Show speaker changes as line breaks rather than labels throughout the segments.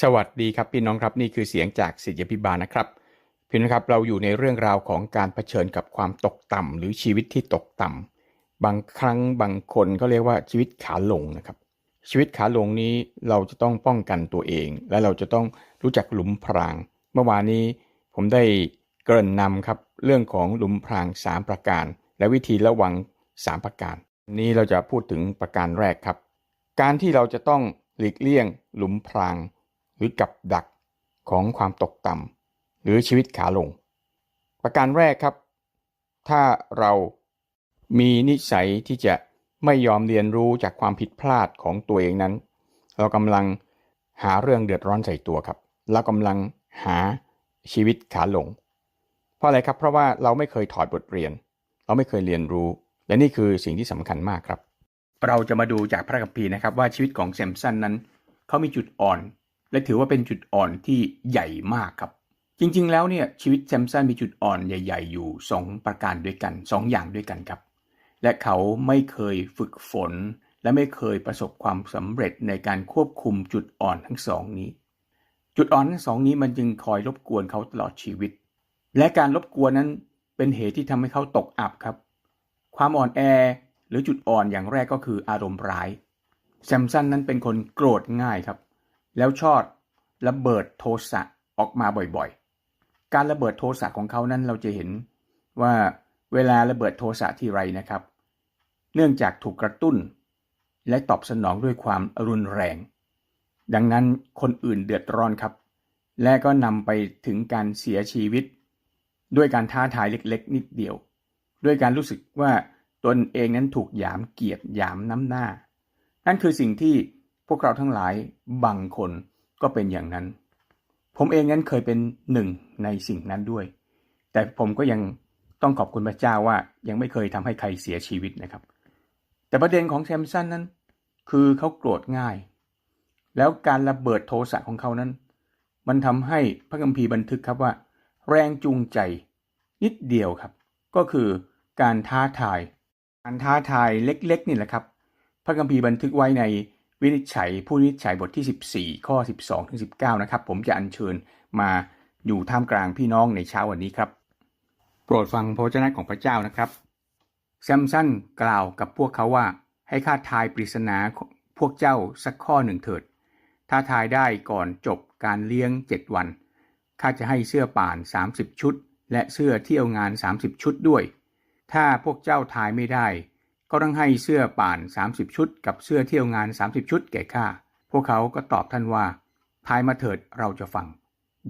สวัสดีครับพี่น้องครับนี่คือเสียงจากศิษยพิบาลนะครับพี่น้องครับเราอยู่ในเรื่องราวของการเผชิญกับความตกต่ำหรือชีวิตที่ตกต่ำบางครั้งบางคนก็เรียกว่าชีวิตขาลงนะครับ ชีวิตขาลงนี้เราจะต้องป้องกันตัวเอง และเราจะต้องรู้จักหลุมพราง เมื่อวานนี้ผมได้เกริ่นนำครับเรื่องของหลุมพราง 3 ประการ และวิธีระวัง 3 ประการ นี้เราจะพูดถึงประการแรกครับ การที่เราจะต้องหลีกเลี่ยงหลุมพราง หรือกับดักของความตกต่ำหรือชีวิตขาลง ประการแรกครับ ถ้าเรามีนิสัยที่จะไม่ยอมเรียนรู้จากความผิดพลาดของตัวเองนั้น เรากำลังหาเรื่องเดือดร้อนใส่ตัวครับ เรากำลังหาชีวิตขาลง เพราะอะไรครับ เพราะว่าเราไม่เคยถอดบทเรียน เราไม่เคยเรียนรู้ และนี่คือสิ่งที่สำคัญมากครับ เราจะมาดูจากพระคัมภีร์นะครับว่าชีวิตของแซมสันนั้น เขามีจุดอ่อน และถือว่าเป็นจุดอ่อนที่ใหญ่มากครับ จริงๆ แล้วเนี่ยชีวิตแซมสันมีจุดอ่อนใหญ่ ๆ อยู่ 2 ประการด้วยกัน 2 อย่างด้วยกันครับ และเขาไม่เคยฝึกฝน และไม่เคยประสบความสำเร็จในการควบคุมจุดอ่อนทั้งสองนี้ จุดอ่อนทั้งสองนี้มันจึงคอยรบกวนเขาตลอดชีวิต และการรบกวนนั้นเป็นเหตุที่ทำให้เขาตกอับครับ ความอ่อนแอหรือจุดอ่อนอย่างแรกก็คืออารมณ์ร้ายแซมสันนั้นเป็นคนโกรธง่ายครับ แล้วชอบระเบิดโทสะออกมาบ่อยๆ การระเบิดโทสะของเขานั้นเราจะเห็นว่าเวลาระเบิดโทสะที่ไรนะครับ เนื่องจากถูกกระตุ้น และตอบสนองด้วยความรุนแรง ดังนั้นคนอื่นเดือดร้อนครับ และก็นำไปถึงการเสียชีวิต ด้วยการท้าทายเล็กๆ นิดเดียว ด้วยการรู้สึกว่าตนเองนั้นถูกหยามเกียรติหยามน้ำหน้า นั่นคือสิ่งที่ พวกเราทั้งหลายบางคนก็เป็นอย่างนั้น ผมเองนั้นเคยเป็นหนึ่งในสิ่งนั้นด้วย แต่ผมก็ยังต้องขอบคุณพระเจ้าว่ายังไม่เคยทำให้ใครเสียชีวิตนะครับ แต่ประเด็นของแซมสันนั้น คือเขาโกรธง่าย แล้วการระเบิดโทสะของเขานั้น มันทำให้พระคัมภีร์บันทึกครับว่า แรงจูงใจนิดเดียวครับ ก็คือการท้าทาย การท้าทายเล็กๆนี่แหละครับ พระคัมภีร์บันทึกไว้ใน วินิจฉัยผู้วินิจฉัยบทที่ 14 ข้อ 12ถึง19 นะครับ ผมจะอัญเชิญมาอยู่ท่ามกลางพี่น้องในเช้าวันนี้ครับ โปรดฟังพระวจนะของพระเจ้านะครับแซมสันกล่าวกับพวกเขาว่าให้ข้าทายปริศนาพวกเจ้าสักข้อหนึ่งเถิด ถ้าทายได้ก่อนจบการเลี้ยง7วันข้าจะให้เสื้อป่าน 30 ชุด และเสื้อเที่ยวงาน 30 ชุดด้วย ถ้าพวกเจ้าทายไม่ได้ ก็ต้องให้เสื้อป่าน 30 ชุด กับเสื้อเที่ยวงาน 30 ชุดแก่ข้า พวกเขาก็ตอบท่านว่า ทายมาเถิดเราจะฟัง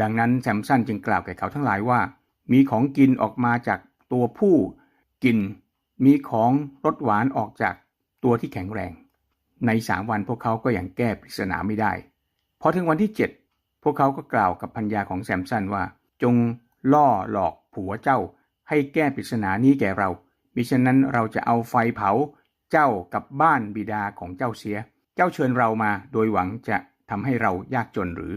ดังนั้นแซมสันจึงกล่าวแก่เขาทั้งหลายว่า มีของกินออกมาจากตัวผู้กิน มีของรสหวานออกจากตัวที่แข็งแรง ในสามวันพวกเขาก็ยังแก้ปริศนาไม่ได้ พอถึงวันที่ 7 พวกเขาก็กล่าวกับพัญญาของแซมสันว่า จงล่อหลอกผัวเจ้าให้แก้ปริศนานี้แก่เรา มิฉะนั้นเราจะเอาไฟเผาเจ้ากับบ้านบิดาของเจ้าเสีย เจ้าเชิญเรามาโดยหวังจะทำให้เรายากจนหรือ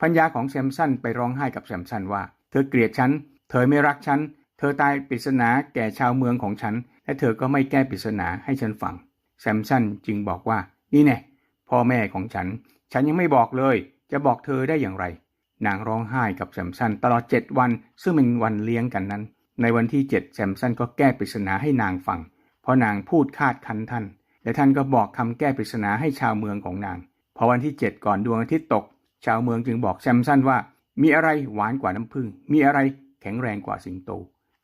พัญญาของแซมสันไปร้องไห้กับแซมสันว่า เธอเกลียดฉัน เธอไม่รักฉัน เธอตายปริศนาแก่ชาวเมืองของฉัน และเธอก็ไม่แก้ปริศนาให้ฉันฟัง แซมสันจึงบอกว่า นี่แน่พ่อแม่ของฉัน ฉันยังไม่บอกเลย จะบอกเธอได้อย่างไร นางร้องไห้กับแซมสันตลอดเจ็ดวัน ซึ่งเป็นวันเลี้ยงกันนั้น ในวันที่เจ็ดแซมสันก็แก้ปริศนาให้นางฟัง เพราะนางพูดคาดคันท่าน และท่านก็บอกคำแก้ปริศนาให้ชาวเมืองของนาง พอวันที่เจ็ดก่อนดวงอาทิตย์ตก ชาวเมืองจึงบอกแซมสันว่า มีอะไรหวานกว่าน้ำผึ้ง มีอะไรแข็งแรงกว่าสิงโต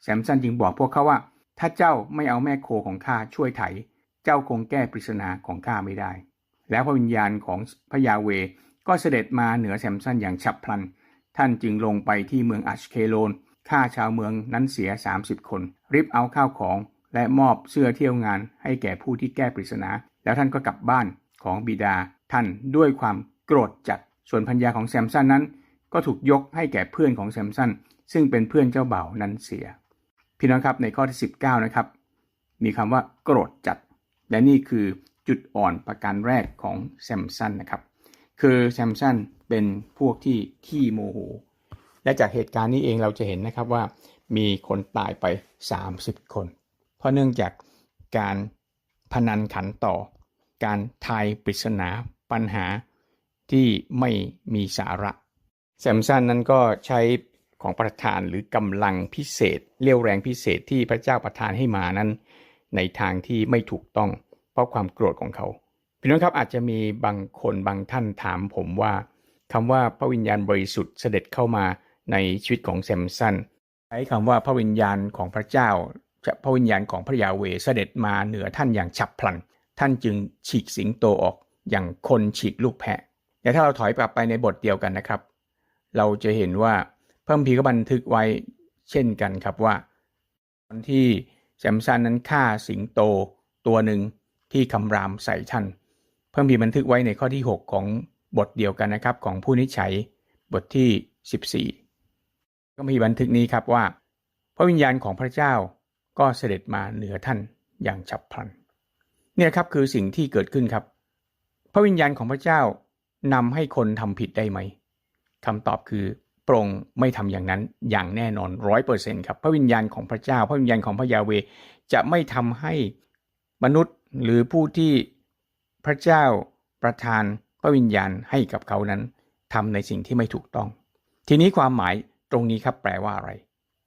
แซมสันจึงบอกพวกเขาว่า ถ้าเจ้าไม่เอาแม่โคของข้าช่วยไถ เจ้าคงแก้ปริศนาของข้าไม่ได้ แล้วพระวิญญาณของพระยาเวก็เสด็จมาเหนือแซมสันอย่างฉับพลัน ท่านจึงลงไปที่เมืองอัชเคโลน ฆ่าชาวเมืองนั้นเสีย 30 คน ริบเอาข้าวของ และมอบเสื้อเที่ยวงานให้แก่ผู้ที่แก้ปริศนา แล้วท่านก็กลับบ้านของบิดาท่านด้วยความโกรธจัด ส่วนพัญญาของแซมสันนั้น ก็ถูกยกให้แก่เพื่อนของแซมสันซึ่งเป็นเพื่อนเจ้าบ่าวนั้นเสีย พี่น้องครับในข้อที่ 19 นะครับ มีคำว่าโกรธจัด และนี่คือจุดอ่อนประการแรกของแซมสันนะครับ คือแซมสันเป็นพวกที่ขี้โมโห และจากเหตุการณ์นี้เองเราจะเห็นนะครับว่ามีคนตายไป 30 คน เพราะเนื่องจากการพนันขันต่อ การทายปริศนาปัญหาที่ไม่มีสาระแซมสันนั้นก็ใช้ของประทานหรือกำลังพิเศษเรียวแรงพิเศษที่พระเจ้าประทานให้มานั้น ในทางที่ไม่ถูกต้อง เพราะความโกรธของเขาพี่น้องครับอาจจะมีบางคนบางท่านถามผมว่าคำว่าพระวิญญาณบริสุทธิ์เสด็จเข้ามา ในชีวิตของแซมสันใช้คำว่าพระวิญญาณของพระเจ้าพระวิญญาณของพระยาเวเสด็จมาเหนือท่านอย่างฉับพลัน ท่านจึงฉีกสิงโตออกอย่างคนฉีกลูกแพะแต่ถ้าเราถอยกลับไปในบทเดียวกันนะครับ เราจะเห็นว่าเพิ่มพีก็บันทึกไว้เช่นกันครับว่า ตอนที่แซมสันนั้นฆ่าสิงโตตัวหนึ่งที่คำรามใส่ท่าน เพิ่มพีบันทึกไว้ในข้อที่ 6 ของบทเดียวกันนะครับ ของผู้นิจฉัยบทที่ 14 ก็มีบันทึกนี้ครับว่า พระวิญญาณของพระเจ้าก็เสด็จมาเหนือท่านอย่างฉับพลัน เนี่ยครับคือสิ่งที่เกิดขึ้นครับ พระวิญญาณของพระเจ้านำให้คนทำผิดได้ไหมคำตอบคือพระองค์ไม่ทำอย่างนั้นอย่างแน่นอนร้อยเปอร์เซ็นต์ครับพระวิญญาณของพระเจ้า พระวิญญาณของพระยาเวจะไม่ทำให้มนุษย์หรือผู้ที่พระเจ้าประทานพระวิญญาณให้กับเขานั้นทำในสิ่งที่ไม่ถูกต้อง ทีนี้ความหมาย ตรงนี้ครับแปลว่าอะไร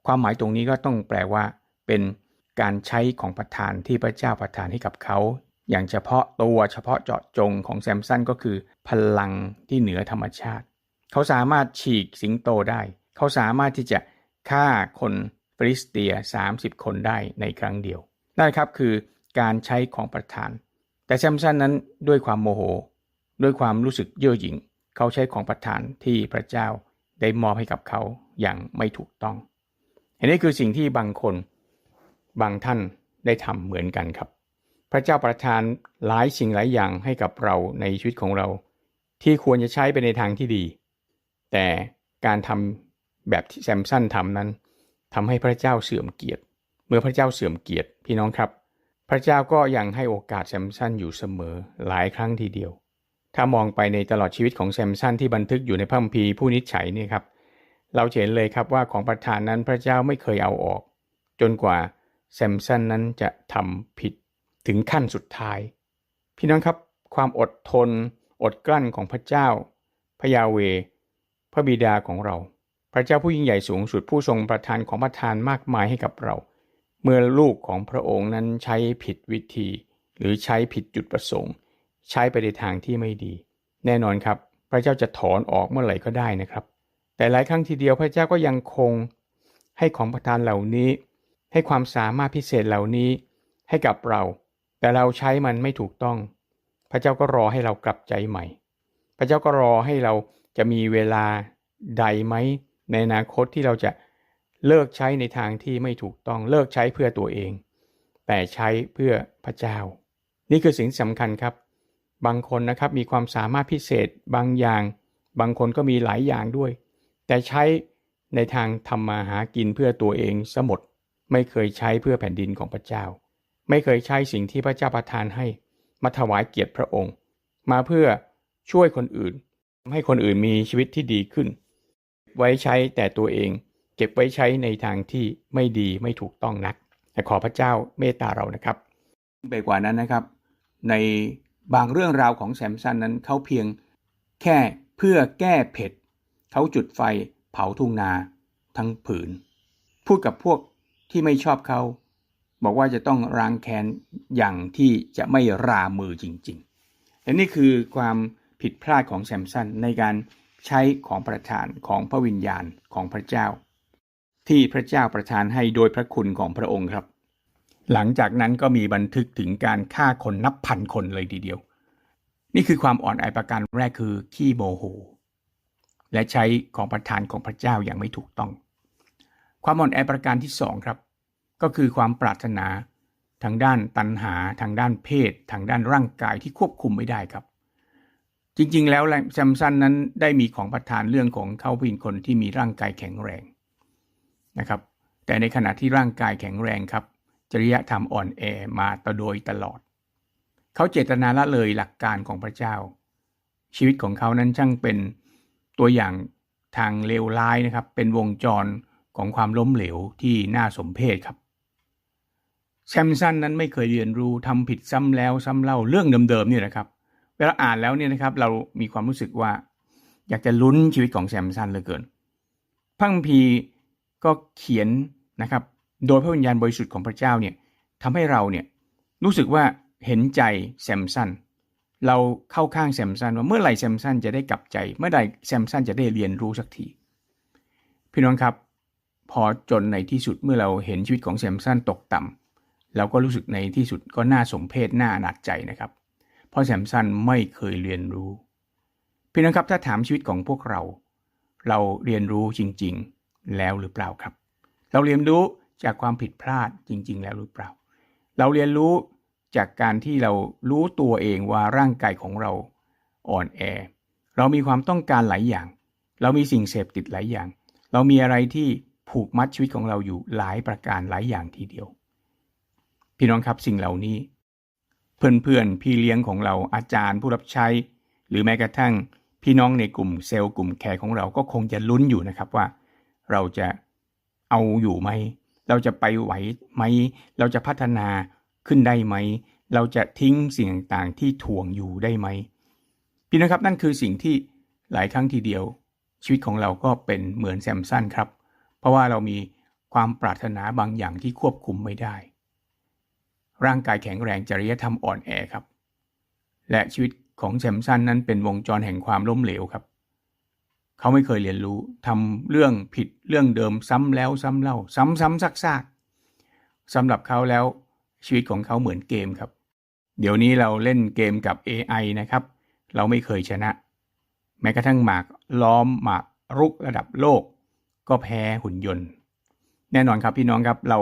ความหมายตรงนี้ก็ต้องแปลว่า เป็นการใช้ของประทานที่พระเจ้าประทานให้กับเขา อย่างเฉพาะตัวเฉพาะเจาะจงของแซมสันก็คือ พลังที่เหนือธรรมชาติ เขาสามารถฉีกสิงโตได้ เขาสามารถที่จะฆ่าคนฟริสเตีย 30 คนได้ในครั้งเดียวนั่นครับคือการใช้ของประทาน แต่แซมสันนั้นด้วยความโมโห ด้วยความรู้สึกเย่อหยิ่ง เขาใช้ของประทานที่พระเจ้าได้มอบให้กับเขา อย่างไม่ถูกต้อง อันนี้คือสิ่งที่บางคนบางท่านได้ทำเหมือนกันครับ พระเจ้าประทานหลายสิ่งหลายอย่างให้กับเราในชีวิตของเรา ที่ควรจะใช้ไปในทางที่ดี แต่การทำแบบที่แซมสันทำนั้นทำให้พระเจ้าเสื่อมเกียรติ เมื่อพระเจ้าเสื่อมเกียรติพี่น้องครับ พระเจ้าก็ยังให้โอกาสแซมสันอยู่เสมอหลายครั้งทีเดียว ถ้ามองไปในตลอดชีวิตของแซมสันที่บันทึกอยู่ในพระคัมภีร์ผู้นิจฉัยนี่ครับ เราเห็นเลยครับว่าของประทานนั้นพระเจ้าไม่เคยเอาออก จนกว่าแซมสันนั้นจะทำผิดถึงขั้นสุดท้าย พี่น้องครับความอดทน อดกลั้นของพระเจ้า พระยาเว พระบิดาของเรา พระเจ้าผู้ยิ่งใหญ่สูงสุดผู้ทรงประทานของประทานมากมายให้กับเรา เมื่อลูกของพระองค์นั้นใช้ผิดวิธี หรือใช้ผิดจุดประสงค์ ใช้ไปในทางที่ไม่ดี แน่นอนครับ พระเจ้าจะถอนออกเมื่อไหร่ก็ได้นะครับ แต่หลายครั้งทีเดียวพระเจ้าก็ยังคงให้ของประทานเหล่านี้ ให้ความสามารถพิเศษเหล่านี้ให้กับเรา แต่เราใช้มันไม่ถูกต้อง พระเจ้าก็รอให้เรากลับใจใหม่ พระเจ้าก็รอให้เราจะมีเวลาใดไหมในอนาคตที่เราจะเลิกใช้ในทางที่ไม่ถูกต้องเลิกใช้เพื่อตัวเอง แต่ใช้เพื่อพระเจ้า นี่คือสิ่งสำคัญครับ บางคนนะครับมีความสามารถพิเศษบางอย่าง บางคนก็มีหลายอย่างด้วย แต่ใช้ในทางทำมาหากินเพื่อตัวเองสมดไม่เคยใช้เพื่อแผ่นดินของพระเจ้า ไม่เคยใช้สิ่งที่พระเจ้าประทานให้มาถวายเกียรติพระองค์ มาเพื่อช่วยคนอื่นให้คนอื่นมีชีวิตที่ดีขึ้น ไว้ใช้แต่ตัวเอง เก็บไว้ใช้ในทางที่ไม่ดีไม่ถูกต้องนักแต่ขอพระเจ้าเมตตาเรานะครับ ไปกว่านั้นนะครับ ในบางเรื่องราวของแซมสันนั้นเขาเพียงแค่เพื่อแก้เผ็ด เขาจุดไฟเผาทุ่งนาทั้งผืน พูดกับพวกที่ไม่ชอบเขา บอกว่าจะต้องรางแค้นอย่างที่จะไม่รามือจริงๆ และนี่คือความผิดพลาดของแซมสันในการใช้ของประทานของพระวิญญาณของพระเจ้า ที่พระเจ้าประทานให้โดยพระคุณของพระองค์ครับ หลังจากนั้นก็มีบันทึกถึงการฆ่าคนนับพันคนเลยทีเดียว นี่คือความอ่อนแอประการแรกคือขี้โมโห และใช้ของประทานของพระเจ้าอย่างไม่ถูกต้อง ความอ่อนแอประการที่สองครับ ก็คือความปรารถนาทางด้านตัณหา ทางด้านเพศ ทางด้านร่างกายที่ควบคุมไม่ได้ครับ จริงๆ แล้วแซมสันนั้นได้มีของประทานเรื่องของเขาเป็นคนที่มีร่างกายแข็งแรงนะครับ แต่ในขณะที่ร่างกายแข็งแรงครับ จริยธรรมอ่อนแอมาตโดยตลอด เขาเจตนาละเลยหลักการของพระเจ้า ชีวิตของเขานั้นช่างเป็น ตัวอย่างทางเลวร้ายนะครับ เป็นวงจรของความล้มเหลวที่น่าสมเพชครับแซมสันนั้นไม่เคยเรียนรู้ทำผิดซ้ำแล้วซ้ำเล่าเรื่องเดิมๆนี่แหละครับ เวลาอ่านแล้วเนี่ยนะครับ เรามีความรู้สึกว่า อยากจะลุ้นชีวิตของแซมสันเหลือเกินพระคัมภีก็เขียนนะครับ โดยพระวิญญาณบริสุทธิ์ของพระเจ้าเนี่ยทำให้เราเนี่ยรู้สึกว่าเห็นใจแซมสัน เราเข้าข้างแซมสันว่าเมื่อไหร่แซมสันจะได้กลับใจ เมื่อไหร่แซมสันจะได้เรียนรู้สักที พี่น้องครับ พอจนในที่สุดเมื่อเราเห็นชีวิตของแซมสันตกต่ำเราก็รู้สึกในที่สุดก็น่าสมเพชน่าหนักใจนะครับ เพราะแซมสันไม่เคยเรียนรู้ พี่น้องครับถ้าถามชีวิตของพวกเรา เราเรียนรู้จริงๆ แล้วหรือเปล่าครับ เราเรียนรู้จากความผิดพลาดจริง ๆ แล้วหรือเปล่า เราเรียนรู้ จากการที่เรารู้ตัวเองว่าร่างกายของเราอ่อนแอ เรามีความต้องการหลายอย่าง เรามีสิ่งเสพติดหลายอย่าง เรามีอะไรที่ผูกมัดชีวิตของเราอยู่หลายประการหลายอย่างทีเดียว พี่น้องครับสิ่งเหล่านี้ เพื่อนๆพี่เลี้ยงของเราอาจารย์ผู้รับใช้ หรือแม้กระทั่งพี่น้องในกลุ่มเซลล์กลุ่มแคร์ของเราก็คงจะลุ้นอยู่นะครับว่า เราจะเอาอยู่ไหม เราจะไปไหวไหม เราจะพัฒนา ขึ้นได้ไหม เราจะทิ้งสิ่งต่างๆที่ถ่วงอยู่ได้ไหมพี่นะครับนั่นคือสิ่งที่หลายครั้งทีเดียว ชีวิตของเราก็เป็นเหมือนแซมสันครับ เพราะว่าเรามีความปรารถนาบางอย่างที่ควบคุมไม่ได้ ร่างกายแข็งแรงจริยธรรมอ่อนแอครับ และชีวิตของแซมสันนั้นเป็นวงจรแห่งความล้มเหลวครับ เขาไม่เคยเรียนรู้ทำเรื่องผิดเรื่องเดิมซ้ำแล้วซ้ำเล่า ซ้ำๆซักๆสำหรับเขาแล้ว ชีวิตของเขาเหมือนเกมครับ เดี๋ยวนี้เราเล่นเกมกับ AI นะครับ เราไม่เคยชนะ แม้กระทั่งหมากล้อมหมากรุกระดับโลก ก็แพ้หุ่นยนต์ แน่นอนครับพี่น้องครับเรา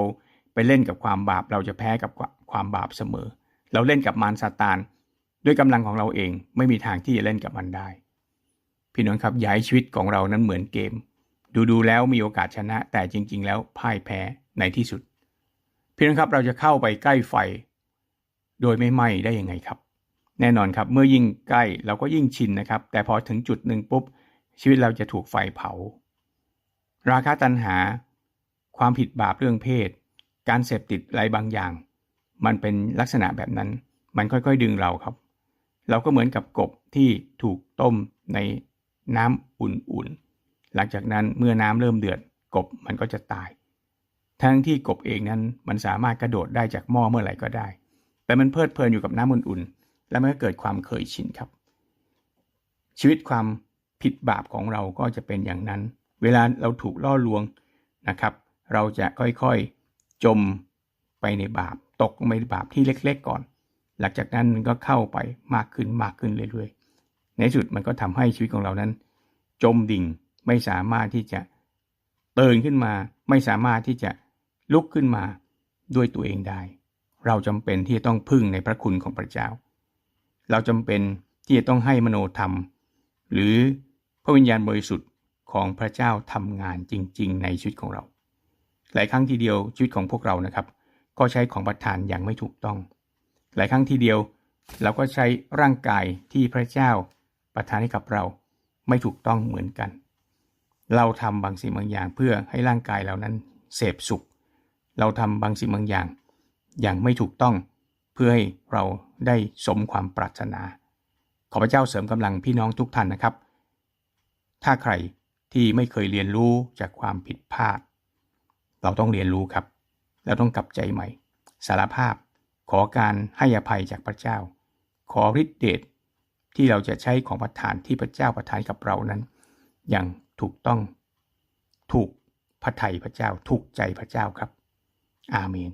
ไปเล่นกับความบาป เราจะแพ้กับความบาปเสมอ เราเล่นกับมารซาตานด้วยกำลังของเราเองไม่มีทางที่จะเล่นกับมันได้ พี่น้องครับย้ายชีวิตของเรานั้นเหมือนเกม ดูดูแล้วมีโอกาสชนะ แต่จริง ๆ แล้วพ่ายแพ้ในที่สุด พี่น้องครับเราจะเข้าไปใกล้ไฟ โดยไม่ไหม้ได้ยังไงครับ แน่นอนครับเมื่อยิ่งใกล้เราก็ยิ่งชินนะครับ แต่พอถึงจุดหนึ่งปุ๊บ ชีวิตเราจะถูกไฟเผา ราคาตัณหา ความผิดบาปเรื่องเพศ การเสพติดอะไรบางอย่าง มันเป็นลักษณะแบบนั้น มันค่อยๆดึงเราครับ เราก็เหมือนกับกบที่ถูกต้มในน้ำอุ่นๆหลังจากนั้นเมื่อน้ำเริ่มเดือดกบมันก็จะตาย ทั้งที่กบเองนั้นมันสามารถกระโดดได้จากหม้อเมื่อไหร่ก็ได้ แต่มันเพลิดเพลินอยู่กับน้ำอุ่นๆ แล้วมันก็เกิดความเคยชินครับ ชีวิตความผิดบาปของเราก็จะเป็นอย่างนั้น เวลาเราถูกล่อลวงนะครับ เราจะค่อยๆจมไปในบาป ตกไปในบาปที่เล็ก ๆ ก่อน หลังจากนั้นมันก็เข้าไปมากขึ้นมากขึ้นเรื่อยๆ ในสุดมันก็ทำให้ชีวิตของเรานั้น จมดิ่งไม่สามารถที่จะเตือนขึ้นมา ไม่สามารถที่จะ ลุกขึ้นมาด้วยตัวเองได้ เราจำเป็นที่จะต้องพึ่งในพระคุณของพระเจ้า เราจำเป็นที่จะต้องให้มโนธรรม หรือพระวิญญาณบริสุทธิ์ของพระเจ้าทำงานจริง ๆ ในชีวิตของเรา หลายครั้งทีเดียวชีวิตของพวกเรานะครับ ก็ใช้ของประทานอย่างไม่ถูกต้อง หลายครั้งทีเดียวเราก็ใช้ร่างกายที่พระเจ้าประทานให้กับเราไม่ถูกต้องเหมือนกัน เราทำบางสิ่งบางอย่างเพื่อให้ร่างกายเรานั้นเสพสุข เราทำบางสิ่งบางอย่าง อย่างไม่ถูกต้องเพื่อให้เราได้สมความปรารถนา ขอพระเจ้าเสริมกำลังพี่น้องทุกท่านนะครับ ถ้าใครที่ไม่เคยเรียนรู้จากความผิดพลาด เราต้องเรียนรู้ครับแล้วต้องกลับใจใหม่ สารภาพ ขอการให้อภัยจากพระเจ้า ขอฤทธิเดชที่เราจะใช้ของประทานที่พระเจ้าประทานกับเรานั้น อย่างถูกต้อง ถูกพระไทยพระเจ้า ถูกใจพระเจ้าครับ อาเมน